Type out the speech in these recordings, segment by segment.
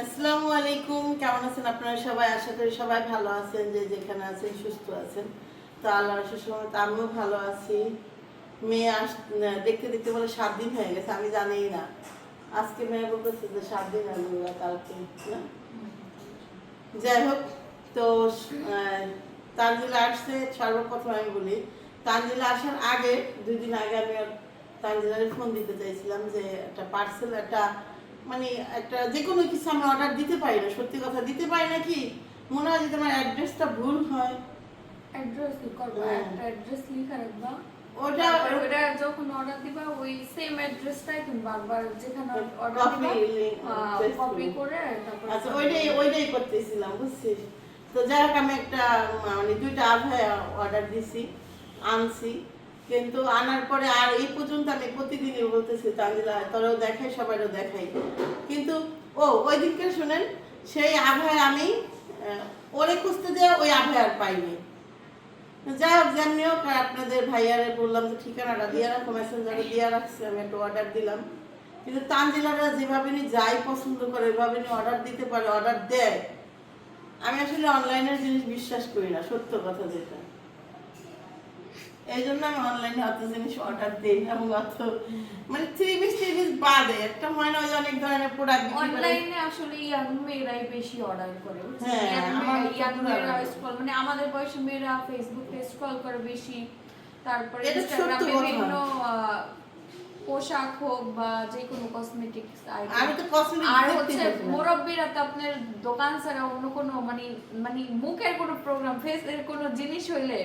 আসসালামু আলাইকুম, কেমন আছেন আপনারা সবাই? আশা করি সবাই ভালো আছেন, যে যেখানে আছেন সুস্থ আছেন। তো আল্লাহ সময় আমিও ভালো আছি। মেয়ে আস দেখতে দেখতে বলে সাত দিন হয়ে গেছে, আমি জানিই না। আজকে মেয়ে বলতেছে যে সাত দিন আমি কালকে যাই হোক, তো তানজিলা আসছে, সর্বপ্রথম আমি বলি, তানজিলা আসার আগে, দুই দিন আগে আমি তানজিলারে ফোন দিতে চাইছিলাম যে একটা পার্সেল একটা মানে একটা যে কোনো কিছু আমি অর্ডার দিতে পারি না সত্যি কথা দিতে পারি না কি? মনে হয় যে তোমার অ্যাড্রেসটা ভুল হয়। অ্যাড্রেস করবা হ্যাঁ। একটা অ্যাড্রেস লিখে রাখবা। ওটা ওটা যখন অর্ডার দিবা ওই সেম অ্যাড্রেসটাই তুমি বারবার যেখানে অর্ডার দিবা কপি করে তারপর আচ্ছা ওইটাই ওইটাই করতেছিলাম বুঝছিস তো যাই হোক আমি একটা মানে দুইটা আভায়া অর্ডার দিছি আনছি। কিন্তু আনার পরে আর এই পর্যন্ত আমি প্রতিদিনই বলতেছি, তানজিলা, তোরাও দেখাই সবাইও দেখাই। কিন্তু, ও ওই দিনকে শুনেন, সেই আভায় আমি ওরে খুঁজতে যে ওই আভায় আর পাইনি। যাই হোক যেমনি হোক আপনাদের ভাইয়ারে বললাম যে, ঠিকানাটা দিয়ে রাখো মেসেঞ্জারে দিয়ে রাখছি, আমি একটা অর্ডার দিলাম। কিন্তু তানজিলারা যেভাবে নি যাই পছন্দ করে, ওইভাবে নি অর্ডার দিতে পারে অর্ডার দেয়। আমি আসলে অনলাইনের জিনিস বিশ্বাস করি না, সত্য কথা যেটা। এই জন্য আমি অনলাইনে অত জিনিস অর্ডার দিই এবং অত মানে থ্রি পিস থ্রি পিস বাদে একটা হয় না ওই যে অনেক ধরনের প্রোডাক্ট অনলাইনে আসলে ইয়াং মেয়েরাই বেশি অর্ডার করে হ্যাঁ, ইয়াং তো মেয়েরা স্ক্রল মানে আমাদের বয়সী মেয়েরা ফেসবুক স্ক্রল করে বেশি তারপরে ইনস্টাগ্রামে বিভিন্ন পোশাক হোক বা যে কোনো কসমেটিক্স আমি তো কসমেটিক আর হচ্ছে মুরব্বীরা তো আপনার দোকান ছাড়া অন্য কোনো মানে মানে মুখের কোনো প্রোগ্রাম ফেসের কোনো জিনিস হইলে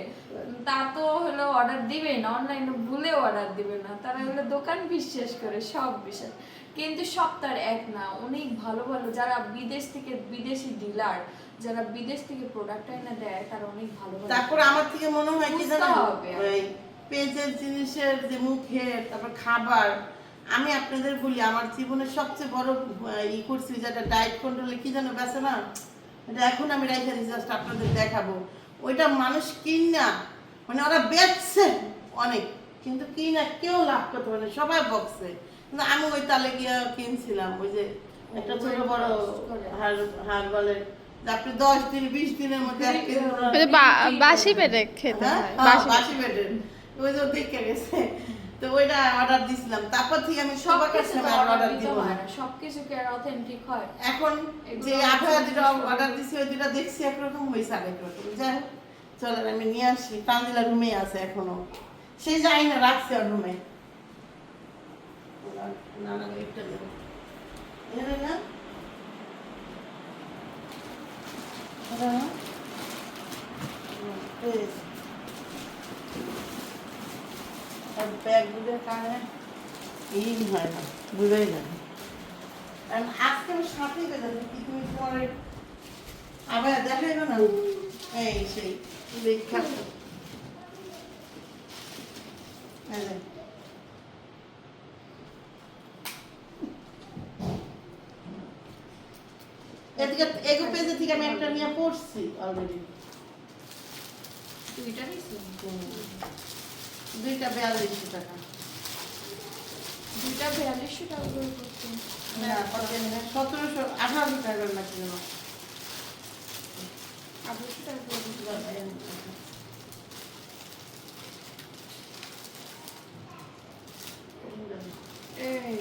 তা তো হলো অর্ডার দিবে না অনলাইনে ভুলে অর্ডার দিবে না। তারা হলো দোকান বিশ্বাস করে সব বিশ্বাস। কিন্তু সব তার এক না অনেক ভালো ভালো যারা বিদেশ থেকে বিদেশি ডিলার যারা বিদেশ থেকে প্রোডাক্ট এনে দেয় তারা অনেক ভালো তারপর আমার থেকে মনে হয় কি জানেন? হবে। পেজের জিনিসের যে মুখের তারপর খাবার আমি আপনাদের বলি আমার জীবনের সবচেয়ে বড় ই করছি যেটা ডায়েট কন্ট্রোলে কি যেন বেছে না? এটা এখন আমি রাইখা দিচ্ছি জাস্ট আপনাদের দেখাবো। ওইটা মানুষ কিনা মানে ওরা বেচছে অনেক কিন্তু কিনা কেউ লাভ করতে পারে সবাই বকছে। কিন্তু আমি ওই তালে গিয়ে কিনছিলাম ওই যে একটা ছোট বড় হার হার বলে আপনি দশ দিন বিশ দিনের মধ্যে বাসি পেটে খেতে হ্যাঁ? হয়। বাসি পেটের। ওই যে দেখে গেছে। তো ওইটা অর্ডার দিছিলাম। তারপর থেকে আমি সব সবার কিছু কাছে অর্ডার দিব না। সব কিছু কি আর অথেন্টিক হয়? এখন যে আঠারো দুটো অর্ডার দিছি ওই দুটো দেখছি একরকম হয়েছে আরেক রকম যাই হোক চলেন আমি নিয়ে আসি। তানজিলা রুমে আছে এখনও। সে যাই না রাখছে ওর রুমে না না একটা দেবো। না? এটা আর ব্যাগগুলোর কারণে এই হয় না বুঝাই যাবে। কারণ আজকে আমি সাথে কি তুমি পরে আবার দেখাইবে না। এই সেই বিখ্যাত এদিকে এগো পেজে থেকে আমি একটা নিয়ে পড়ছি অলরেডি দুইটা নিছি দুইটা বিয়াল্লিশশো টাকা। দুইটা বিয়াল্লিশশো টাকা করে করছে সতেরোশো আঠারোশো টাকা করে নাকি আঠারোশো টাকা করে এই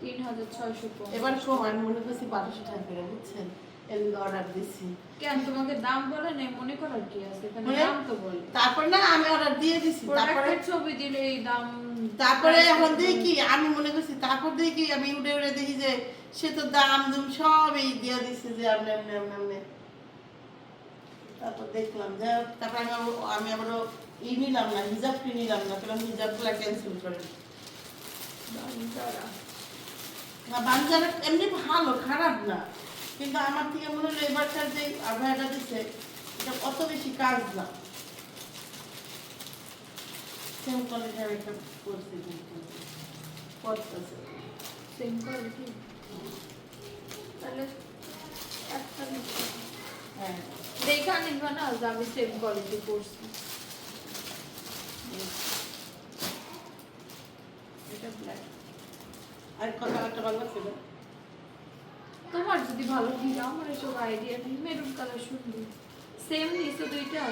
তিন হাজার ছয়শো এবার আমি মনে করছি বারোশো টাকা করে বুঝছেন? এদিকে অর্ডার দিছি কেন তোমাকে দাম বলে নেই? মনে করার কি আছে? এখানে মানে? দাম তো বলে। তারপর না আমি অর্ডার দিয়ে দিছি। তারপরে ছবি দিলে এই দাম তারপরে এখন দেখি আমি মনে করছি তারপর দেখি আমি উড়ে উড়ে দেখি যে সে তো দাম দুম সব এই দিয়ে দিচ্ছে যে আপনি আপনি আপনি আপনি তারপর দেখলাম যে তারপর আমি আমি আবারও ই নিলাম না হিজাবটি নিলাম না কারণ হিজাবগুলা ক্যান্সেল করে বাঞ্জারা এমনি ভালো খারাপ না। কিন্তু আমার থেকে মনে হলো এবারকার যে আবহাওয়াটা দিচ্ছে এটা অত বেশি কাজ না। সেম একটা করছি করতেছে সেম কোয়ালিটি তাহলে একটা হ্যাঁ। দেখা নিবা না যে আমি সেম কোয়ালিটি করছি এটা ব্ল্যাক আর কথা একটা ভালো ছিল? যদি ভালো ঠিক আমার এসব আইডিয়া নেই। মেরুন কালার সুন্দর। সেম নিছো দুইটা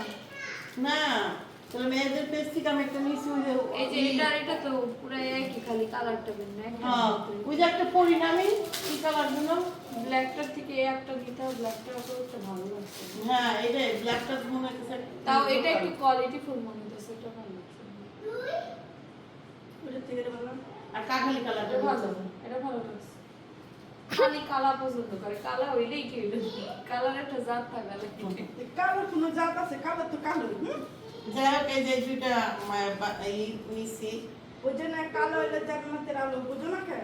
না তাহলে মেয়েদের পেজ থেকে আমি একটা নিয়েছি ওই যে এই যে এটা এটা তো পুরো একই খালি কালারটা ভিন্ন হ্যাঁ ওই যে একটা পরিণামী কি কালার জন্য ব্ল্যাকটার থেকে এই একটা দিতে ব্ল্যাকটা করতে ভালো লাগছে। হ্যাঁ এটাই ব্ল্যাকটা মনে হচ্ছে তাও এটা একটু কোয়ালিটি ফুল মনে হচ্ছে এটা ভালো লাগছে। ওটার থেকে ভালো। আর কাঠালি কালারটা ভালো এটা ভালো লাগছে। খালি কালা পছন্দ করে। কালা হইলেই কি হইল? কালার একটা জাত থাকা লাগে কালো কোনো জাত আছে? কালো তো কালো যাই হোক এই যে দুইটা মা- নিছি। ওই জন্য কালো হইলে জান্নাতের আলো বুঝো না কে?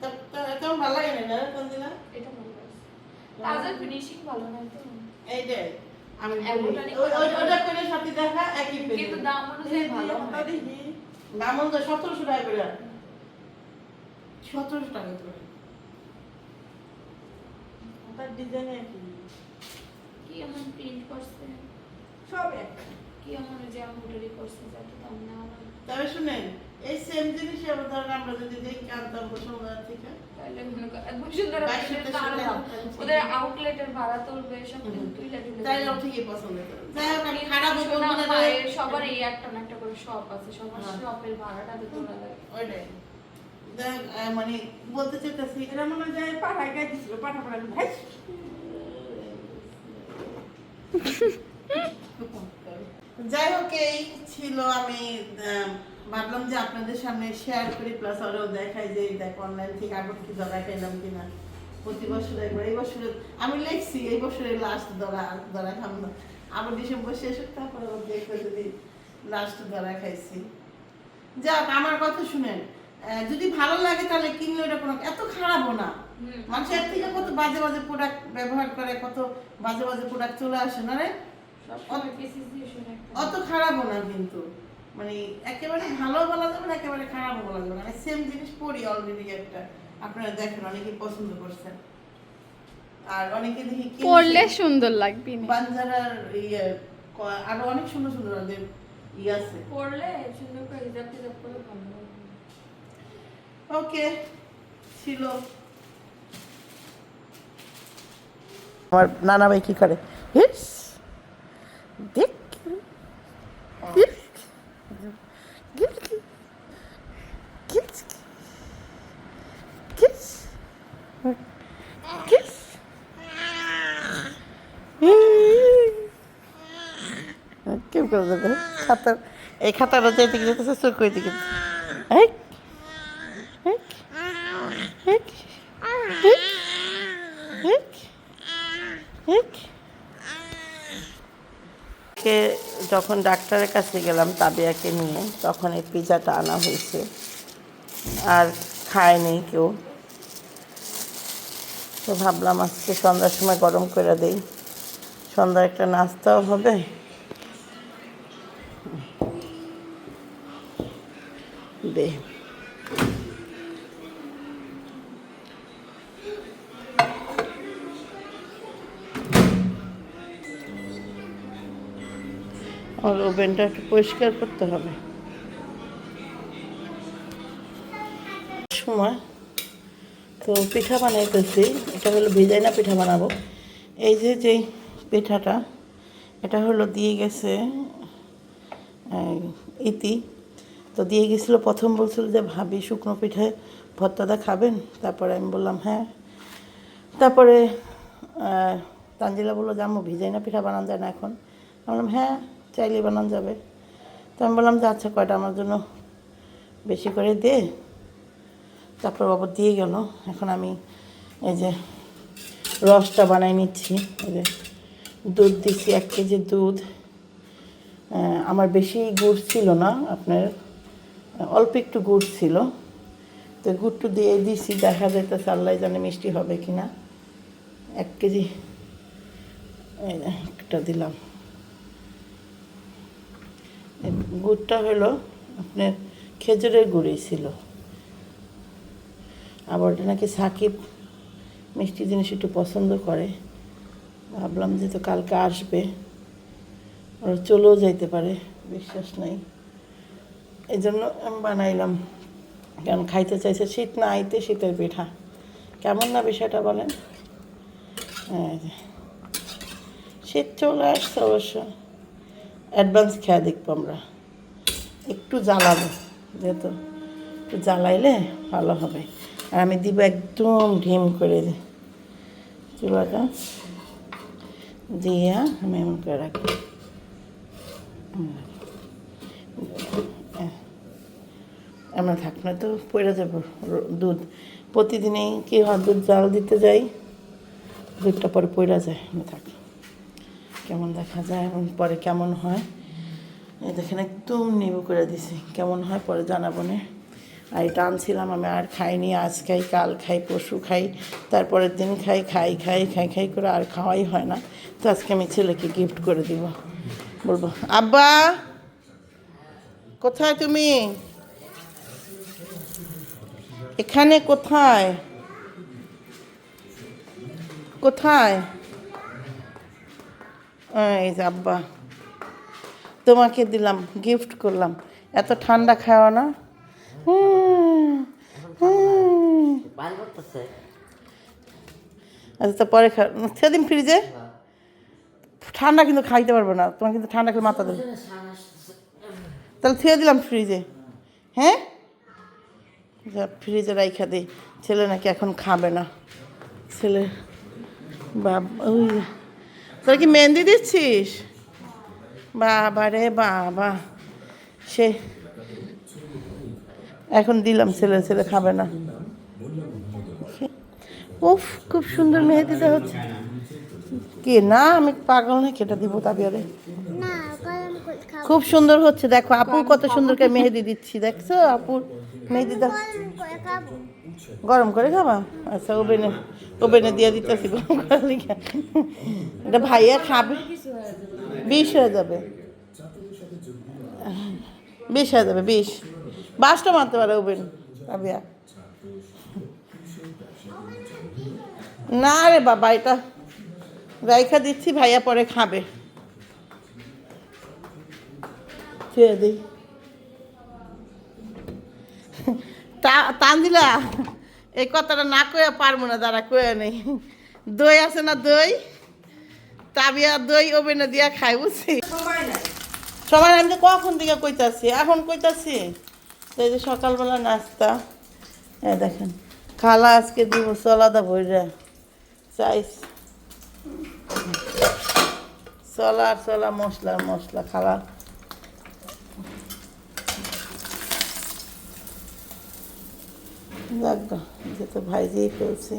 তা- তা- ভালো লাগে না না? তানজিলা এটা ভালো লাগছে। তাদের ফিনিশিং ভালো নাই তো। এইটাই আমি বলি। এমনটারই ওই- ওই- করা। ওটা করে সাথে দেখা একই কিন্তু দাম অনুযায়ী ভালো ওটা দেখি। দাম হলো সতেরোশো টাকা করে। সতেরোশো টাকা করে। ওটার ডিজাইন একই কি এমন প্রিন্ট করছে? সব এক। কি এমন যে এমব্রয়ডারি করছে যাতে দাম লাগে তবে শুনেন এই সেম জিনিস আবার ধরেন আমরা যদি দেখি আনতাম বসুন্ধরা থেকে। তাহলে মনে কর বসুন্ধরা বাইশশো থেকে তো তেইশশো আরও টাকা দাম। দাম। ওদের আউটলেটের ভাড়া তুলবে সব হুম। তুই লাগে তাইলেও ঠিকই পছন্দ করে। যাই হোক আমি খারাপ বলব না সবার এই একটা না একটা করে শপ আছে। সবার হ্যাঁ। শপের ভাড়াটা তো তোলা লাগে। ওইটাই। মানে বলতে চাইতেছি, এরা মনে যায় পাঠায় গাই দিছিল, পাঠা পাঠা ভাই যাই হোক, এই ছিল আমি ভাবলাম যে আপনাদের সামনে শেয়ার করি প্লাস আরও দেখাই যে দেখ অনলাইন থেকে আবার কি ধরা খাইলাম কিনা। প্রতি বছর একবার, এই বছরে আমি লিখছি, এই বছরের লাস্ট ধরা ধরা খাম না। আবার ডিসেম্বর শেষ হোক, তারপরে দেখব যদি লাস্ট ধরা খাইছি। যাক, আমার কথা শুনেন। যদি ভালো লাগে তাহলে কিনলে ওটা কোনো এত খারাপও না। মানুষ এর থেকে কত বাজে বাজে প্রোডাক্ট ব্যবহার করে কত বাজে বাজে প্রোডাক্ট চলে আসে না রে? অত খারাপও না কিন্তু। মানে একেবারে ভালো বলা যাবে না একেবারে খারাপও বলা যাবে না। আমি সেম জিনিস পড়ি অলরেডি একটা। আপনারা দেখেন অনেকে পছন্দ করছেন। আর অনেকে দেখি। পড়লে সুন্দর লাগবে না। বাঞ্জারার ইয়ে আরও অনেক সুন্দর সুন্দর ওদের ইয়ে আছে। পড়লে সুন্দর করে হিজাব টিজাব করে ভালো। ওকে, ছিল। আমার নানা ভাই কি করে? হিস! দেখ। কেউ খাতার এই খাতাটা যেতে যেতেছে, চোখ হইতে কিন্তু কে যখন ডাক্তারের কাছে গেলাম, তাবিয়াকে নিয়ে, তখন এই পিজাটা আনা হয়েছে। আর খায়নি কেউ। তো ভাবলাম আজকে সন্ধ্যার সময় গরম করে দেই। সন্ধ্যার একটা নাস্তাও হবে। দে। আর ওভেনটা একটু পরিষ্কার করতে হবে। সময়। তো পিঠা বানাইতেছি। এটা হলো ভিজাইনা পিঠা বানাবো। এই যে, যেই পিঠাটা, এটা হলো দিয়ে গেছে ইতি। তো দিয়ে গেছিল, প্রথম বলছিল যে, ভাবি, শুকনো পিঠে ভর্তাদা খাবেন? তারপরে আমি বললাম হ্যাঁ। তারপরে তানজিলা বলল যে আম্মু ভিজাইনা পিঠা বানানো যায় না এখন। আমি বললাম হ্যাঁ। চাইলে বানানো যাবে। তো আমি বললাম যে আচ্ছা কয়টা আমার জন্য বেশি করে দে। তারপর বাবা দিয়ে গেল। এখন আমি এই যে রসটা বানাই নিচ্ছি। এই যে দুধ দিচ্ছি এক কেজি দুধ। আমার বেশি গুড় ছিল না, আপনার অল্প একটু গুড় ছিল। তো গুড়টু দিয়ে দিছি, দেখা যাইতেছে আল্লাহ জানে মিষ্টি হবে কি না এক কেজি একটা দিলাম। গুড়টা হলো আপনার খেজুরের গুড়ই ছিল। আবার ওটা নাকি সাকিব মিষ্টি জিনিস একটু পছন্দ করে। ভাবলাম যে তো কালকে আসবে। ওরা চলেও যাইতে পারে, বিশ্বাস নাই। এই জন্য আমি বানাইলাম। কারণ খাইতে চাইছে, শীত না আইতে শীতের পিঠা। কেমন না বিষয়টা বলেন? হ্যাঁ শীত চলে আসছে অবশ্য। অ্যাডভান্স খেয়া দেখব আমরা। একটু জ্বালাবো, যেহেতু একটু জ্বালাইলে ভালো হবে। আর আমি দিব একদম ঢিম করে চুলাটা দিয়ে আমি এমন করে রাখি। আমরা থাকলে তো পড়ে যাব দুধ। প্রতিদিনই কি হয়, দুধ জাল দিতে যাই, দুধটা পরে পড়ে যায়, আমি থাক। কেমন দেখা যায় এবং পরে কেমন হয়। এই দেখেন, একদম নেবু করে দিছি। কেমন হয় পরে জানাব না। আর এটা আনছিলাম আমি, আর খাইনি। আজ খাই, কাল খাই পশু খাই, তারপরের দিন খাই খাই খাই খাই খাই করে আর খাওয়াই হয় না। তো আজকে আমি ছেলেকে গিফট করে দিব। বলব, আব্বা, কোথায় তুমি? এখানে কোথায়? কোথায়? আব্বা, তোমাকে দিলাম গিফট করলাম। এত ঠান্ডা খাওয়া না। আচ্ছা তো পরে খা সেদিন ফ্রিজে? ঠান্ডা কিন্তু খাইতে পারব না তোমার কিন্তু ঠান্ডা খেলে মাথা দেবে। তাহলে থুয়ে দিলাম ফ্রিজে। হ্যাঁ? ফ্রিজে রাইখা দিই ছেলে নাকি এখন খাবে না। ছেলে বাব ওই তোরা কি মেহেন্দি দিচ্ছিস? বাবা রে বাবা। সে এখন দিলাম ছেলে ছেলে খাবে না। উফ খুব সুন্দর মেহেদিটা হচ্ছে। কে? না আমি পাগল না কেটে দিব তাবিয়ারে খুব। সুন্দর হচ্ছে দেখো আপুর কত সুন্দর করে মেহেদি দিচ্ছি দেখছ? আপুর মেহেদি দাও গরম করে খাবা? আচ্ছা ওভেনে ওভেনে দিয়ে দিতেছি গরম করে লিখে এটা ভাইয়া খাবে। বিষ হয়ে যাবে। বিষ হয়ে যাবে বিষ বাসটা মারতে পারে ওভেন, আবিয়া। না রে বাবা, এটা রাইখা দিচ্ছি, ভাইয়া পরে খাবে। ছুঁয়ে দিই তা- তানজিলা, এই কথাটা না কয়ে পারব না, দাঁড়া কয়ে নেই। দই আছে না দই? তাবিয়া দই, ওভেনে দিয়া খাই, বুঝছি? সবাই আমি কখন থেকে কইতাছি? এখন কইতাছি? এই যে সকালবেলা নাস্তা। এই দেখেন, খালা আজকে দিব, সলাদা ভইরা। চাইস সলা আর সলা, মশলা মশলা, খালা। যাক গা, যেহেতু ভাইজিই ফেলছি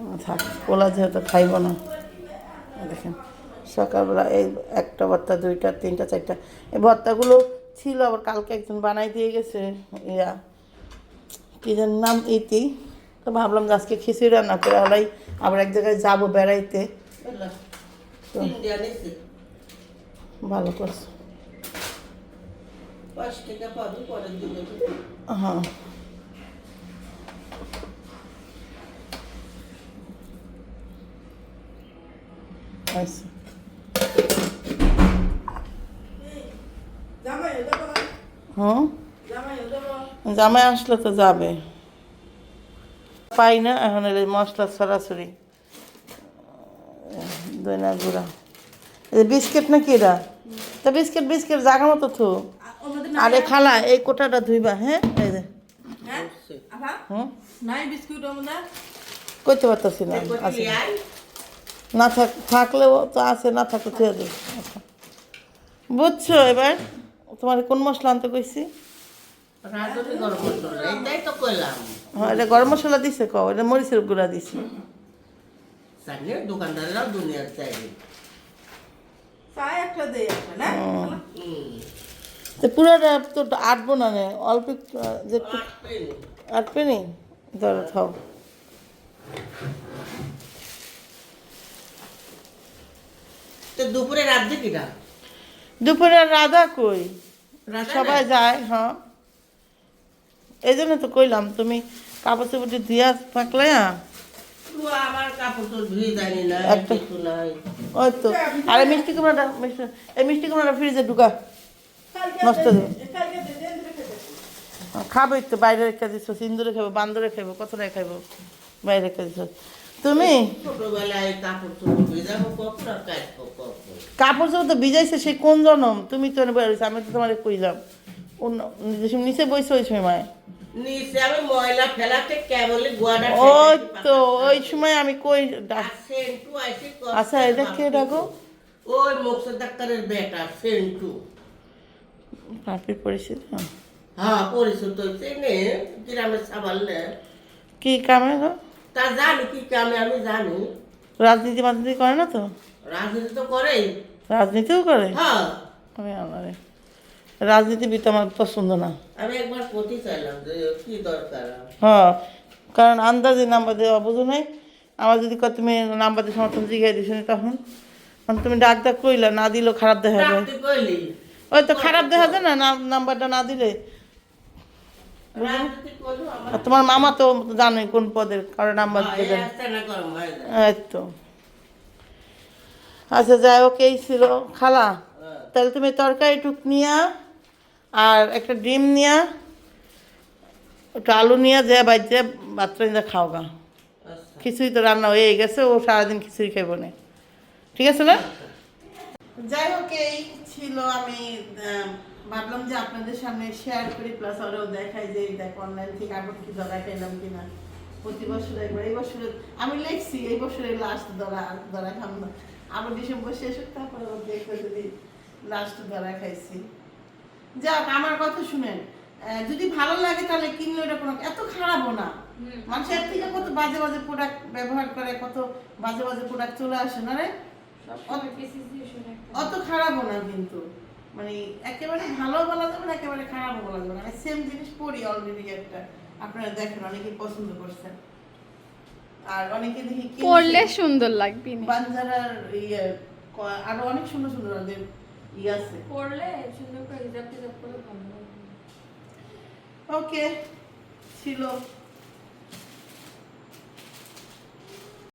আমার থাক পোলা যেহেতু খাইব না। দেখেন সকালবেলা এই একটা ভর্তা দুইটা তিনটা চারটা এই ভর্তাগুলো ছিল আবার কালকে একজন বানাই দিয়ে গেছে ইয়া কি যেন নাম ইতি। তো ভাবলাম যে আজকে খিচুড়ি রান্না করে হলাই আবার এক জায়গায় যাব বেড়াইতে। তো ভালো করছ। হ্যাঁ। আচ্ছা দেবো হুম জামাই দেবো জামাই আসলে তো যাবে। পাই না এখন এলে মশলা সরাসরি। দইনা গুঁড়া। এই বিস্কিট নাকি এরা তা বিস্কিট বিস্কিট জাগা মতো থু আরে খালা এই কোটাটা ধুইবা হ্যাঁ? এই যে। হ্যাঁ? করতে পারতেছি না আছে না থাক থাকলেও তো আছে না থাকলে থুয়ে আচ্ছা বুঝছ এবার? তোমার কোন মশলা আনতে কইছি? গরম মশলা। এটাই তো কইলাম। হ্যাঁ এটা গরম মশলা দিছে কও এটা মরিচের গুঁড়া দিছি। স্থানীয় দোকানদাররাও দুনিয়ার তো পুরোটা তো আটবো না নে অল্প যে আটবে নি ধরো থাও। তো দুপুরে রাঁধছে কিনা দুপুরে আর রাধা কই? সবাই যায় হ্যাঁ। এই জন্য তো কইলাম তুমি কাপড় চোপড় দিয়া থাকলে হ্যাঁ। ওই তো। আরে মিষ্টি কুমড়াটা মিষ্টি এই মিষ্টি কুমড়াটা ফ্রিজে ঢুকা। নষ্ট দেবে। তো বাইরে রেখে দিছো সিন্দুরে খাব বান্দরে খাব কতটাই খাব বাইরে রেখে দিছো। তুমি? ছোটবেলায় কাপড় চোপড় কাপড় তো ভিজাইছে সে কোন জনম? তুমি তো বেরোইছো আমি তো তোমার কইলাম। অন্য নিচে বইছো ওই সময় ওই তো ওই সময় আমি কই আচ্ছা এটা কে ডাকো? ওই মোকসের ডাক্তারের বেটা সেন্টু। পরিচিত? হ্যাঁ পরিচিত গ্রামের সাবালে কি কামে গো? তা জানি কি কামে আমি জানি। রাজনীতি মাজনীতি করে না তো? রাজনীতি তো করেই। রাজনীতিও করে? হ্যাঁ। আমি আমারে। রাজনীতিবিদ আমার পছন্দ না। আমি একবার পতি চাইলাম যে কি দরকার হ্যাঁ কারণ আন্দাজে নাম্বার দেওয়া বুঝো নাই? আমার যদি তুমি নাম্বার দিয়ে সমর্থন জিগাই নি তখন? কারণ তুমি ডাক ডাক কইলা না দিলেও খারাপ দেখা যায়। ওই তো খারাপ দেখা যায় না নাম্বারটা না দিলে রাজনীতি করল আমার আর তোমার মামা তো জানে কোন পদের কারও নাম্বার হ্যাঁ, এই দেন রাস্তা না গরম যায়। এই তো। আচ্ছা যাই হোক এই ছিল খালা। হ্যাঁ। তাহলে তুমি তরকারি টুক নিয়া আর একটা ডিম নিয়া একটু আলু নিয়ে যে বাইতে বাচ্চা খাও গা। আচ্ছা। খিচুড়ি তো রান্না হয়ে গেছে ও সারাদিন খিচুড়ি খাইব না। ঠিক আছে না? যাই হোক এই ছিল আমি ভাবলাম যে আপনাদের সামনে শেয়ার করি প্লাস আরও দেখাই যে দেখো অনলাইন থেকে আবার কি ধরা খাইলাম কিনা। প্রতি বছর একবার এই বছরে আমি লিখছি এই বছরে লাস্ট ধরা ধরা খাম না। আবার ডিসেম্বর শেষ হোক তারপরে আবার দেখব যদি লাস্ট ধরা খাইছি। যাক আমার কথা শুনেন যদি ভালো লাগে তাহলে কিনলে ওটা কোনো এত খারাপও না। মানুষ এর থেকে কত বাজে বাজে প্রোডাক্ট ব্যবহার করে কত বাজে বাজে প্রোডাক্ট চলে আসে না রে? অত খারাপও না কিন্তু। মানে একেবারে ভালো বলা যাবে না একেবারে খারাপও বলা যাবে না। আমি সেম জিনিস পড়ি অলরেডি একটা। আপনারা দেখেন অনেকে পছন্দ করছেন। আর অনেকে দেখি। পড়লে সুন্দর লাগবে। বাঞ্জারার ইয়ে আরও অনেক সুন্দর সুন্দর ওদের ইয়ে আছে। পড়লে সুন্দর করে হিজাব টিজাব করে ভালো ওকে ছিল।